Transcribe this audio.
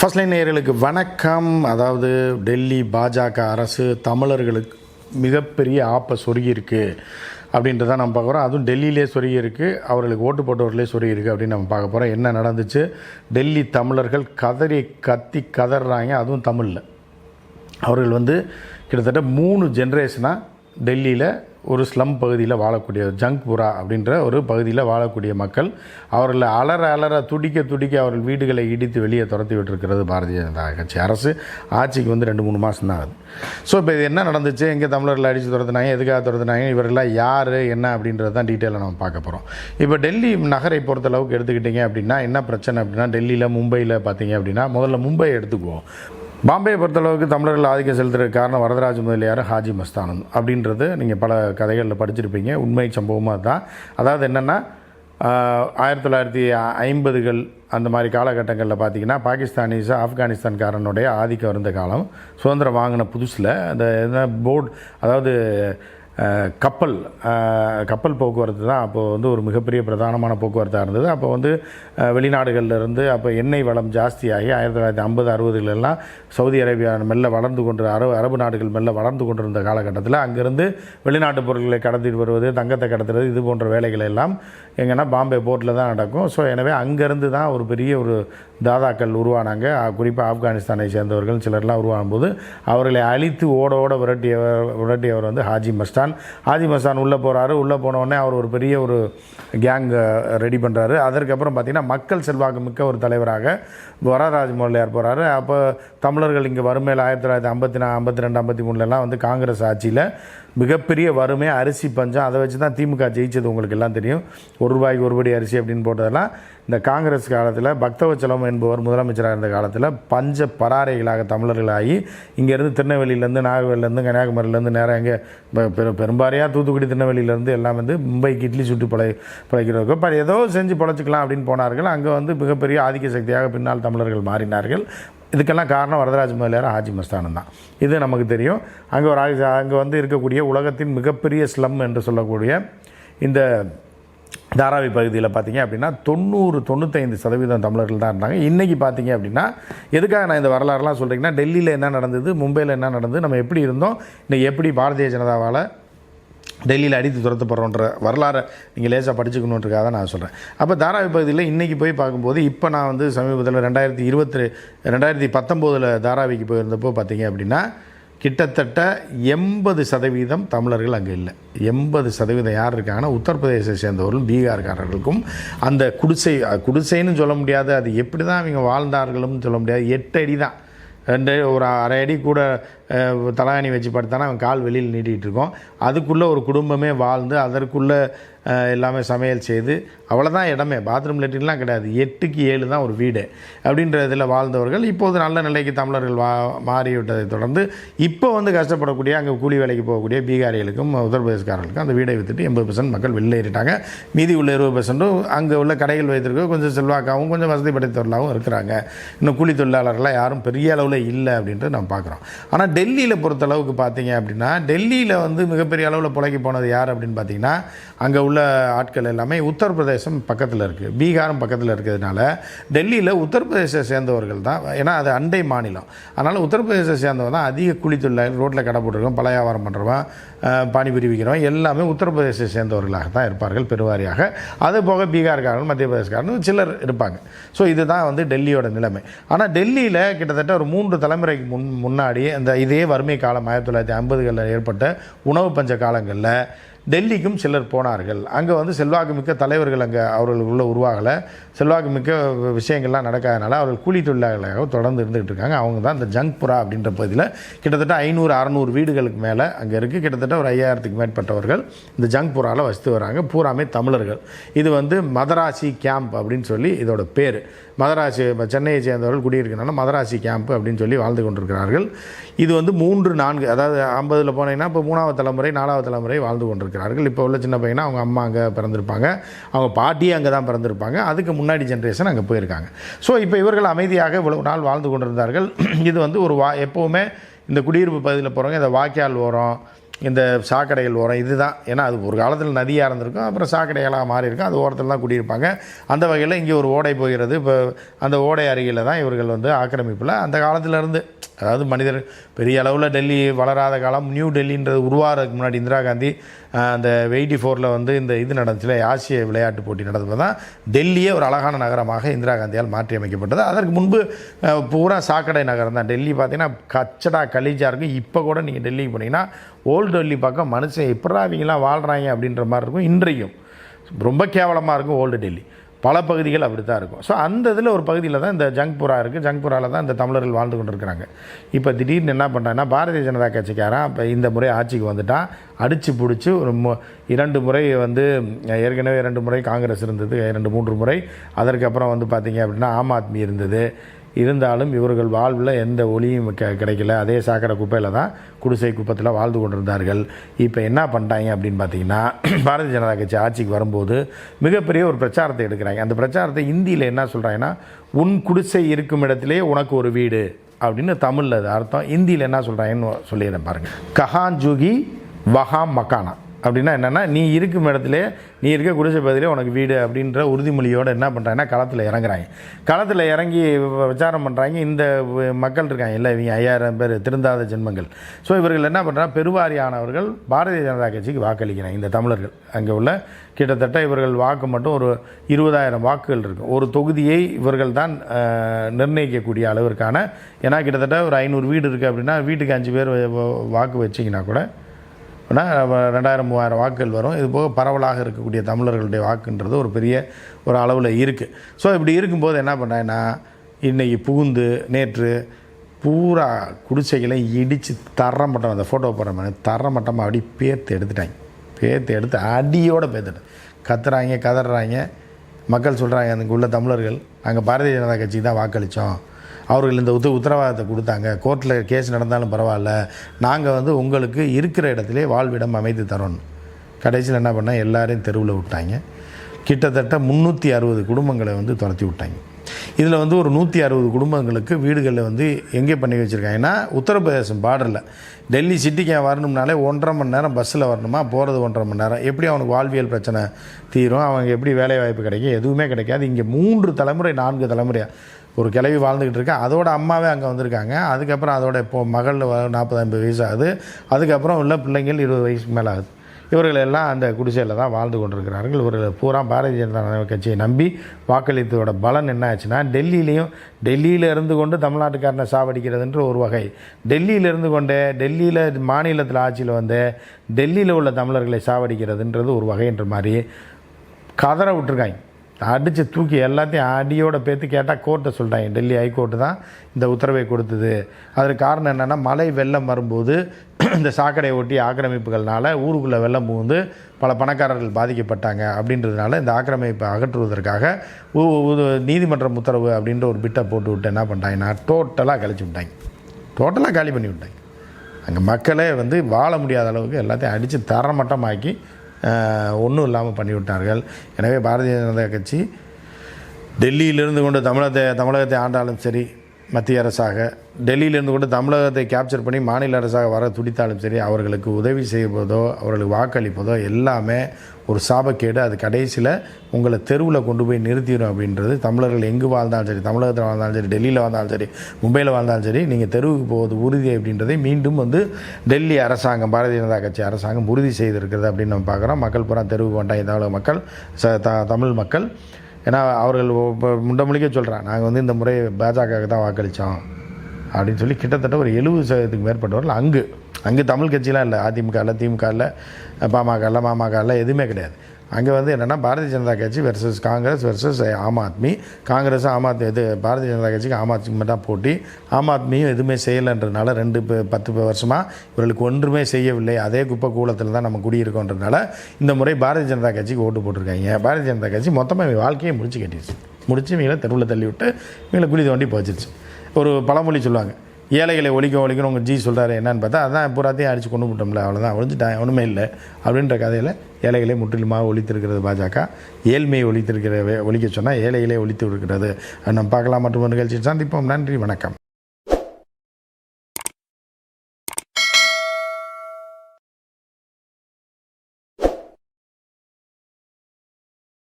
First line நேயர்களுக்கு வணக்கம். அதாவது டெல்லி பாஜக அரசு தமிழர்களுக்கு மிகப்பெரிய ஆப்பை சொருகியிருக்கு அப்படின்றத நம்ம பார்க்குறோம் அதுவும் டெல்லியிலே சொருகி இருக்கு அவர்களுக்கு ஓட்டு போட்டவர்களே சொருகியிருக்கு அப்படின்னு நம்ம பார்க்க போகிறோம் என்ன நடந்துச்சு? டெல்லி தமிழர்கள் கதறி கத்தி கதறாங்க. அதுவும் தமிழில். அவர்கள் வந்து கிட்டத்தட்ட மூணு ஜென்ரேஷனாக டெல்லியில் ஒரு ஸ்லம் பகுதியில் வாழக்கூடிய ஜங்க்புரா அப்படின்ற ஒரு பகுதியில் வாழக்கூடிய மக்கள் அவர்களை அலற அலற துடிக்க துடிக்க அவர்கள் வீடுகளை இடித்து வெளியே துரத்தி விட்டுருக்கிறது பாரதிய ஜனதா கட்சி அரசு. ஆட்சிக்கு வந்து ரெண்டு மூணு மாதம் தான் ஆகுது. ஸோ இப்போ இது என்ன நடந்துச்சு? எங்கே தமிழர்களை அடித்து துரத்துனாங்க எதுக்காக துரத்துனாங்க? இவரெல்லாம் யார் என்ன அப்படின்றது தான் டீட்டெயிலாக நம்ம பார்க்க போகிறோம் இப்போ டெல்லி நகரை பொறுத்தளவுக்கு எடுத்துக்கிட்டிங்க அப்படின்னா என்ன பிரச்சனை அப்படின்னா டெல்லியில் மும்பையில் பார்த்தீங்க அப்படின்னா முதல்ல மும்பை எடுத்துக்குவோம். பாம்பே பொறுத்தளவுக்கு தமிழர்கள் ஆதிக்கம் செலுத்துறதுக்கு காரணம் வரதராஜ முதலியார் ஹாஜி மஸ்தானன் அப்படின்றது நீங்கள் பல கதைகளில் படிச்சிருப்பீங்க. உண்மை சம்பவமாக தான் அதாவது என்னென்னா ஆயிரத்தி தொள்ளாயிரத்தி ஐம்பதுகள் அந்த மாதிரி காலகட்டங்களில் பார்த்தீங்கன்னா பாகிஸ்தானிஸ் ஆப்கானிஸ்தான்காரனுடைய ஆதிக்கம் இருந்த காலம். சுதந்திரம் வாங்கின புதுசில் அந்த என்ன போர்டு அதாவது கப்பல் கப்பல் போக்குவரத்து தான் அப்போது வந்து ஒரு மிகப்பெரிய பிரதானமான போக்குவரத்தாக இருந்தது. அப்போ வந்து அஹ், இருந்து அப்போ எண்ணெய் வளம் ஜாஸ்தியாகி ஆயிரத்தி தொள்ளாயிரத்தி ஐம்பது அறுபதுகளெல்லாம் சவுதி அரேபியா மெல்ல வளர்ந்து கொண்டு அரபு அரபு நாடுகள் மெல்ல வளர்ந்து கொண்டிருந்த காலகட்டத்தில் அங்கேருந்து வெளிநாட்டு பொருட்களை கடத்திட்டு வருவது தங்கத்தை கடத்துறது இது போன்ற வேலைகள் எல்லாம் எங்கன்னா பாம்பே போர்ட்டில் தான் நடக்கும். ஸோ எனவே அங்கேருந்து தான் ஒரு பெரிய ஒரு தாதாக்கள் உருவானாங்க. குறிப்பாக ஆப்கானிஸ்தானை சேர்ந்தவர்கள் சிலர்லாம் உருவாகும்போது அவர்களை அழித்து ஓட ஓட விரட்டியவர் விரட்டியவர் வந்து ஹாஜி மஸ்தான். ஹாஜி மஸ்தான் உள்ளே போகிறாரு உள்ளே போன அவர் ஒரு பெரிய ஒரு கேங் ரெடி பண்ணுறாரு அதற்கப்புறம் பார்த்திங்கன்னா மக்கள் செல்வாக்கு மிக்க ஒரு தலைவராக வரராஜ் முதலியார் போகிறாரு அப்போ தமிழர்கள் இங்கே வறுமையில் ஆயிரத்தி தொள்ளாயிரத்தி ஐம்பத்தி நான் ஐம்பத்தி ரெண்டு ஐம்பத்தி மூணுலலாம் வந்து காங்கிரஸ் ஆட்சியில் மிகப்பெரிய வறுமை அரிசி பஞ்சம். அதை வச்சு தான் திமுக ஜெயிச்சது. உங்களுக்கு எல்லாம் தெரியும். ஒரு ரூபாய்க்கு ஒரு படி அரிசி அப்படின்னு போட்டதெல்லாம் இந்த காங்கிரஸ் காலத்தில் பக்தவச்சலம் என்பவர் முதலமைச்சராக இருந்த காலத்தில் பஞ்ச பராரைகளாக தமிழர்களாகி இங்கேருந்து திருநெல்வேலியிலேருந்து நாகவேலிலேருந்து கன்னியாகுமரியிலேருந்து நேராக இங்கே பெ- பெரு பெரும்பாரியாக தூத்துக்குடி திருநெல்வேலியிலேருந்து எல்லாம் வந்து மும்பைக்கு இட்லி சுட்டு பழை பிழைக்கிறதுக்கு இப்போ ஏதோ செஞ்சு பிழைச்சிக்கலாம் அப்படின்னு போனார்கள். அங்கே வந்து மிகப்பெரிய ஆதிக்க சக்தியாக பின்னால் தமிழர்கள் மாறினார்கள். இதுக்கெல்லாம் காரணம் வரதராஜ முதலியார் ஆஜி மஸ்தானம் தான். இது நமக்கு தெரியும். அங்கே ஒரு ஆஜி அங்கே வந்து இருக்கக்கூடிய உலகத்தின் மிகப்பெரிய ஸ்லம் என்று சொல்லக்கூடிய இந்த தாராவி பகுதியில் பார்த்தீங்க அப்படின்னா தொண்ணூறு தொண்ணூத்தைந்து சதவீதம் தமிழர்கள் தான் இருந்தாங்க. இன்றைக்கி பார்த்தீங்க அப்படின்னா எதுக்காக நான் இந்த வரலாறுலாம் சொல்கிறீங்கன்னா டெல்லியில் என்ன நடந்தது மும்பையில் என்ன நடந்தது நம்ம எப்படி இருந்தோம் இன்னைக்கு எப்படி பாரதிய ஜனதாவால் டெல்லியில் அடித்து துரத்தப்படுறோன்ற வரலாறை நீங்கள் லேசாக படிச்சுக்கணுன்றக்காக தான் நான் சொல்கிறேன் அப்போ தாராவி பகுதியில் இன்றைக்கி போய் பார்க்கும்போது இப்போ நான் வந்து சமீபத்தில் ரெண்டாயிரத்தி இருபத்தி ரெண்டாயிரத்தி பத்தொம்போதில் தாராவிக்கு போயிருந்தப்போ பார்த்தீங்க அப்படின்னா கிட்டத்தட்ட எண்பது சதவீதம் தமிழர்கள் அங்கே இல்லை. எண்பது சதவீதம் யார் இருக்காங்கன்னா உத்தரப்பிரதேசத்தை சேர்ந்தவர்களும் பீகார்காரர்களுக்கும். அந்த குடிசை குடிசைன்னு சொல்ல முடியாது. அது எப்படி தான் அவங்க வாழ்ந்தார்களும் சொல்ல முடியாது. எட்டு அடி தான் ரெண்டு ஒரு அரை அடி கூட அஹ், தலகாணி வச்சு படுத்தானா அவன் கால் வெளியில் நீட்டிகிட்டு இருக்கோம். அதுக்குள்ளே ஒரு குடும்பமே வாழ்ந்து அதற்குள்ளே எல்லாமே சமையல் செய்து அவ்வளோதான் இடமே. பாத்ரூம் லெட்டின்லாம் கிடையாது. எட்டுக்கு ஏழு தான் ஒரு வீடு அப்படின்ற இதில் வாழ்ந்தவர்கள். இப்போது நல்ல நிலைக்கு தமிழர்கள் வா மாறிவிட்டதை தொடர்ந்து இப்போ வந்து கஷ்டப்படக்கூடிய அங்கே கூலி வேலைக்கு போகக்கூடிய பீகாரிகளுக்கும் உத்தரப்பிரதேசக்காரர்களுக்கும் அந்த வீடை விற்றுட்டு எண்பது பர்சன்ட் மக்கள் வெளியேறிட்டாங்க மீதி உள்ள இருபது பர்சன்ட்டும் அங்கே உள்ள கடைகள் வைத்திருக்க கொஞ்சம் செல்வாக்காகவும் கொஞ்சம் வசதி படைத்தவர்களாகவும் இருக்கிறாங்க. இன்னும் கூலி தொழிலாளர்கள்லாம் யாரும் பெரிய அளவில் இல்லை அப்படின்ட்டு நம்ம பார்க்குறோம். ஆனால் டெல்லியில் பொறுத்தளவுக்கு பார்த்தீங்க அப்படின்னா டெல்லியில் வந்து மிகப்பெரிய அளவில் புழைக்க போனது யார் அப்படின்னு பார்த்தீங்கன்னா அங்கே உள்ள ஆட்கள் எல்லாமே உத்தரப்பிரதேசம் பக்கத்தில் இருக்குது பீகாரும் பக்கத்தில் இருக்கிறதுனால டெல்லியில் உத்தரப்பிரதேசத்தை சேர்ந்தவர்கள் தான். ஏன்னா அது அண்டை மாநிலம். அதனால் உத்தரப்பிரதேசத்தை சேர்ந்தவங்க தான் அதிக குளித்துள்ள ரோட்டில் கடை போட்டுருக்கோம் பல வியாபாரம் பண்ணுறவன் பானிபுரி விற்கிறவன் எல்லாமே உத்தரப்பிரதேசத்தை சேர்ந்தவர்களாக தான் இருப்பார்கள் பெருவாரியாக. அது போக பீகார்காரர்கள் மத்திய பிரதேசக்காரர்கள் சிலர் இருப்பாங்க. ஸோ இதுதான் வந்து டெல்லியோட நிலைமை. ஆனால் டெல்லியில் கிட்டத்தட்ட ஒரு மூன்று தலைமுறைக்கு முன் முன்னாடி அந்த இது வறுமை காலம் ஆயிரத்தி தொள்ளாயிரத்தி ஐம்பதுகளில் ஏற்பட்ட உணவு பஞ்ச காலங்களில் டெல்லிக்கும் சிலர் போனார்கள். அங்கே வந்து செல்வாக்கு மிக்க தலைவர்கள் அங்கே அவர்களுக்குள்ள உருவாகலை. செல்வாக்கு மிக்க விஷயங்கள்லாம் நடக்காதனால அவர்கள் கூலி தொழிலாளர்களாக தொடர்ந்து இருந்துகிட்டு இருக்காங்க. அவங்க தான் இந்த ஜங்க்புரா அப்படின்ற பகுதியில் கிட்டத்தட்ட ஐநூறு அறநூறு வீடுகளுக்கு மேலே அங்கே இருக்குது கிட்டத்தட்ட ஒரு ஐயாயிரத்துக்கு மேற்பட்டவர்கள் இந்த ஜங்க்புராவில் வசித்து வராங்க. பூராமே தமிழர்கள். இது வந்து மதராசி கேம்ப் அப்படின்னு சொல்லி இதோட பேர். மதராசி சென்னையை சேர்ந்தவர்கள் குடியிருக்கிறனால மதராசி கேம்ப் அப்படின்னு சொல்லி வாழ்ந்து கொண்டிருக்கிறார்கள். இது வந்து மூன்று நான்கு அதாவது ஐம்பதில் போனீங்கன்னா இப்போ மூணாவது தலைமுறை நாலாவது தலைமுறை வாழ்ந்து இருக்கிறார்கள் இப்போ உள்ள சின்ன பையனா அவங்க அம்மா அங்கே பிறந்திருப்பாங்க. அவங்க பாட்டியே அங்கே தான் பிறந்திருப்பாங்க. அதுக்கு முன்னாடி ஜென்ரேஷன் அங்கே போயிருக்காங்க. ஸோ இப்போ இவர்கள் அமைதியாக இவ்வளவு நாள் வாழ்ந்து கொண்டிருந்தார்கள். இது வந்து ஒரு வா எப்போவுமே இந்த குடியிருப்பு பகுதியில் போகிறவங்க இந்த வாய்க்கால் ஓரம் இந்த சாக்கடைகள் ஓரம் இதுதான். ஏன்னா அது ஒரு காலத்தில் நதியாக இருந்திருக்கும். அப்புறம் சாக்கடைகளாக மாறி இருக்கும். அது ஓரத்தில் தான் குடியிருப்பாங்க. அந்த வகையில் இங்கே ஒரு ஓடை போகிறது. இப்போ அந்த ஓடை அருகில் தான் இவர்கள் வந்து ஆக்கிரமிப்பில். அந்த காலத்திலேருந்து அதாவது மனிதர் பெரிய அளவில் டெல்லி வளராத காலம் நியூ டெல்லின்றது உருவாகிறதுக்கு முன்னாடி இந்திரா காந்தி அந்த எயிட்டி ஃபோரில் வந்து இந்த இது நடந்துச்சுல ஆசிய விளையாட்டு போட்டி நடந்தப்போ தான் டெல்லியே ஒரு அழகான நகரமாக இந்திரா காந்தியால் மாற்றி அமைக்கப்பட்டது அதற்கு முன்பு பூரா சாக்கடை நகரம் தான். டெல்லி பார்த்தீங்கன்னா கச்சடா கலீஜாக இருக்கும் இப்போ கூட நீங்கள் டெல்லிக்கு போனீங்கன்னா ஓல்டு டெல்லி பக்கம் மனுஷன் எப்படா அவங்களாம் வாழ்கிறாங்க அப்படின்ற மாதிரி இருக்கும். இன்றையும் ரொம்ப கேவலமாக இருக்கும் ஓல்டு டெல்லி. பல பகுதிகள் அப்படி தான் இருக்கும். ஸோ அந்த இதில் ஒரு பகுதியில் தான் இந்த ஜங்புரா இருக்குது ஜங்புராவில் தான் இந்த தமிழர்கள் வாழ்ந்து கொண்டு இருக்கிறாங்க இப்போ திடீர்னு என்ன பண்ணுறாங்கன்னா பாரதிய ஜனதா கட்சிக்காரன் இப்போ இந்த முறை ஆட்சிக்கு வந்துட்டான். அடித்து பிடிச்சி ஒரு மு இரண்டு முறை வந்து ஏற்கனவே இரண்டு முறை காங்கிரஸ் இருந்தது இரண்டு மூன்று முறை. அதற்கப்புறம் வந்து பார்த்திங்க அப்படின்னா ஆம் ஆத்மி இருந்தது. இருந்தாலும் இவர்கள் வாழ்வில் எந்த ஒளியும் கெ கிடைக்கல. அதே சாக்கடை குப்பையில் தான் குடிசை குப்பத்தில் வாழ்ந்து கொண்டிருந்தார்கள். இப்போ என்ன பண்ணுறாங்க அப்படின்னு பார்த்தீங்கன்னா பாரதிய ஜனதா கட்சி ஆட்சிக்கு வரும்போது மிகப்பெரிய ஒரு பிரச்சாரத்தை எடுக்கிறாங்க. அந்த பிரச்சாரத்தை இந்தியில் என்ன சொல்கிறாங்கன்னா உன் குடிசை இருக்கும் இடத்திலே உனக்கு ஒரு வீடு அப்படின்னு தமிழில் அது அர்த்தம். இந்தியில் என்ன சொல்கிறாங்கன்னு சொல்லிடுறேன் பாருங்கள் கஹான் ஜூகி வஹாம் மக்கானா அப்படின்னா என்னென்னா நீ இருக்கும் இடத்துல நீ இருக்க குடிசை பகுதியிலே உனக்கு வீடு அப்படின்ற உறுதிமொழியோடு என்ன பண்ணுறாங்கன்னா களத்தில் இறங்குறாங்க. களத்தில் இறங்கி விசாரம் பண்ணுறாங்க இந்த மக்கள் இருக்காங்க. இல்லை இவங்க ஐயாயிரம் பேர் திருந்தாத ஜென்மங்கள். ஸோ இவர்கள் என்ன பண்ணுறாங்க பெருவாரியானவர்கள் பாரதிய ஜனதா கட்சிக்கு வாக்களிக்கிறாங்க. இந்த தமிழர்கள் அங்கே உள்ள கிட்டத்தட்ட இவர்கள் வாக்கு மட்டும் ஒரு இருபதாயிரம் வாக்குகள் இருக்கும். ஒரு தொகுதியை இவர்கள் தான் நிர்ணயிக்கக்கூடிய அளவிற்கான ஏன்னா கிட்டத்தட்ட ஒரு ஐநூறு வீடு இருக்குது அப்படின்னா வீட்டுக்கு அஞ்சு பேர் வாக்கு வச்சிங்கன்னா கூட அப்படின்னா ரெண்டாயிரம் மூவாயிரம் வாக்குகள் வரும். இது போக பரவலாக இருக்கக்கூடிய தமிழர்களுடைய வாக்குன்றது ஒரு பெரிய ஒரு அளவில் இருக்குது ஸோ இப்படி இருக்கும்போது என்ன பண்ணேன்னா இன்றைக்கி புகுந்து நேற்று பூரா குடிசைகளை இடித்து தரமட்டம் அந்த ஃபோட்டோ போடுற மாதிரி தரமட்டமாக அப்படி பேர்த்து எடுத்துட்டாங்க. பேர்த்து எடுத்து அடியோடு பேத்துட்டேன் கத்துறாங்க கதறாங்க. மக்கள் சொல்கிறாங்க அங்கே உள்ள தமிழர்கள் நாங்கள் பாரதிய ஜனதா கட்சிக்கு தான் வாக்களித்தோம் அவர்கள் இந்த உத்த உத்தரவாதத்தை கொடுத்தாங்க. கோர்ட்டில் கேஸ் நடந்தாலும் பரவாயில்ல. நாங்கள் வந்து உங்களுக்கு இருக்கிற இடத்துல வாழ்விடம் அமைத்து தரோன்னு கடைசியில் என்ன பண்ணால் எல்லாரையும் தெருவில் விட்டாங்க. கிட்டத்தட்ட முந்நூற்றி அறுபது குடும்பங்களை வந்து துரத்தி விட்டாங்க. இதில் வந்து ஒரு நூற்றி அறுபது குடும்பங்களுக்கு வீடுகளில் வந்து எங்கே பண்ணி வச்சுருக்காங்கன்னா உத்தரப்பிரதேசம் பார்டரில் டெல்லி சிட்டிக்கு வரணும்னாலே ஒன்றரை மணி நேரம் பஸ்ஸில் வரணுமா? போகிறது ஒன்றரை மணி நேரம். எப்படி அவனுக்கு வாழ்வியல் பிரச்சனை தீரும்? அவங்க எப்படி வேலை வாய்ப்பு கிடைக்கும்? எதுவுமே கிடைக்காது. இங்கே மூன்று தலைமுறை நான்கு தலைமுறையாக ஒரு கிளவி வாழ்ந்துக்கிட்டு இருக்கா. அதோட அம்மாவே அங்கே வந்திருக்காங்க. அதுக்கப்புறம் அதோட இப்போ மகள் நாற்பது ஐம்பது வயசு ஆகுது. அதுக்கப்புறம் உள்ள பிள்ளைங்கள் இருபது வயசுக்கு மேலே ஆகுது. இவர்கள் எல்லாம் அந்த குடிசையில் தான் வாழ்ந்து கொண்டிருக்கிறார்கள். இவர்கள் பூரா பாரதிய ஜனதா கட்சியை நம்பி வாக்களித்ததோட பலன் என்ன ஆச்சுன்னா டெல்லியிலையும் டெல்லியில் இருந்து கொண்டு தமிழ்நாட்டுக்காரனை சாவடிக்கிறதுன்ற ஒரு வகை. டெல்லியில் இருந்து கொண்டே டெல்லியில் மாநிலத்தில் ஆட்சியில் வந்து டெல்லியில் உள்ள தமிழர்களை சாவடிக்கிறதுன்றது ஒரு வகைன்ற மாதிரி கதற விட்டுருக்காங்க. அடித்து தூக்கி எல்லாத்தையும் அடியோட பேத்து கேட்டால் கோர்ட்டை சொல்லிட்டாங்க டெல்லி ஹைகோர்ட்டு தான் இந்த உத்தரவை கொடுத்தது. அதற்கு காரணம் என்னென்னா மழை வெள்ளம் வரும்போது இந்த சாக்கடையை ஒட்டி ஆக்கிரமிப்புகள்னால ஊருக்குள்ளே வெள்ளம் புகுந்து பல பணக்காரர்கள் பாதிக்கப்பட்டாங்க அப்படின்றதுனால இந்த ஆக்கிரமிப்பை அகற்றுவதற்காக உ- நீதிமன்றம் உத்தரவு அப்படின்ற ஒரு பிட்டை போட்டு விட்டு என்ன பண்ணிட்டாங்கன்னா டோட்டலாக கழிச்சு விட்டாங்க. டோட்டலாக காலி பண்ணி விட்டாங்க. அங்கே மக்களே வந்து வாழ முடியாத அளவுக்கு எல்லாத்தையும் அடித்து தரமட்டமாக்கி ஒன்றும் இல்லாமல் பண்ணிவிட்டார்கள். எனவே பாரதிய ஜனதா கட்சி டெல்லியிலிருந்து கொண்டு தமிழகத்தை தமிழகத்தை ஆண்டாலும் சரி மத்திய அரசாக டெல்லியிலேருந்து கூட தமிழகத்தை கேப்சர் பண்ணி மாநில அரசாக வர துடித்தாலும் சரி அவர்களுக்கு உதவி செய்வதோ அவர்களுக்கு வாக்களிப்பதோ எல்லாமே ஒரு சாபக்கேடு. அது கடைசியில் உங்களை தெருவில் கொண்டு போய் நிறுத்திடும் அப்படின்றது. தமிழர்கள் எங்கு வாழ்ந்தாலும் சரி தமிழகத்தில் வாழ்ந்தாலும் சரி டெல்லியில் வாழ்ந்தாலும் சரி மும்பையில் வாழ்ந்தாலும் சரி நீங்கள் தெருவுக்கு போவது உறுதி அப்படின்றதை மீண்டும் வந்து டெல்லி அரசாங்கம் பாரதிய ஜனதா கட்சி அரசாங்கம் உறுதி செய்திருக்கிறது அப்படின்னு நம்ம பார்க்குறோம். மக்கள் பூரா தெருவுக்கு வந்தால் தமிழக மக்கள் ச த தமிழ் மக்கள் ஏன்னா அவர்கள் இப்போ முண்டமொழிக்க சொல்கிறாங்க நாங்கள் வந்து இந்த முறை பாஜகவுக்கு தான் வாக்களித்தோம் அப்படின்னு சொல்லி கிட்டத்தட்ட ஒரு எழுபது சதவீதத்துக்கு மேற்பட்டவர்கள் அங்கு அங்கே தமிழ் கட்சிலாம் இல்லை அதிமுக இல்லை திமுக இல்லை பாமக இல்லை மாமக இல்லை எதுவுமே கிடையாது. அங்கே வந்து என்னென்னா பாரதிய ஜனதா கட்சி வெர்சஸ் காங்கிரஸ் வெர்சஸ் ஆம் ஆத்மி. காங்கிரஸ் ஆம் ஆத்மி இது பாரதிய ஜனதா கட்சிக்கு ஆம் ஆத்மி தான் போட்டி. ஆம் ஆத்மியும் எதுவுமே செய்யலைன்றதுனால ரெண்டு பத்து வருஷமாக இவர்களுக்கு ஒன்றுமே செய்யவில்லை. அதே குப்பை கூலத்தில் தான் நம்ம குடியிருக்கோன்றதுனால இந்த முறை பாரதிய ஜனதா கட்சிக்கு ஓட்டு போட்டிருக்காங்க. பாரதிய ஜனதா கட்சி மொத்தமாக வாழ்க்கையை முடிச்சு கட்டிடுச்சு. முடிச்சு இவங்களை தெருவில் தள்ளி விட்டு இவங்களை குழி தோண்டி போச்சிருச்சு ஒரு பழமொழி சொல்லுவாங்க. ஏழைகளை ஒழிக்க ஒழிக்கணும் உங்கள் ஜி சொல்கிறாரு என்னன்னு பார்த்தா அதான் பூராத்தையும் அடித்து கொண்டு விட்டோம்ல அவ்வளோதான் ஒழிஞ்சிட்டான் ஒன்றுமே இல்லை. அப்படின்ற கதையில் ஏழைகளை முற்றிலுமாக ஒழித்திருக்கிறது பாஜக. ஏழ்மையை ஒழித்திருக்கிற ஒழிக்க சொன்னால் ஏழைகளை ஒழித்து இருக்கிறது நம்ம பார்க்கலாம் மற்றும் ஒரு நிகழ்ச்சி சந்திப்போம். நன்றி வணக்கம்.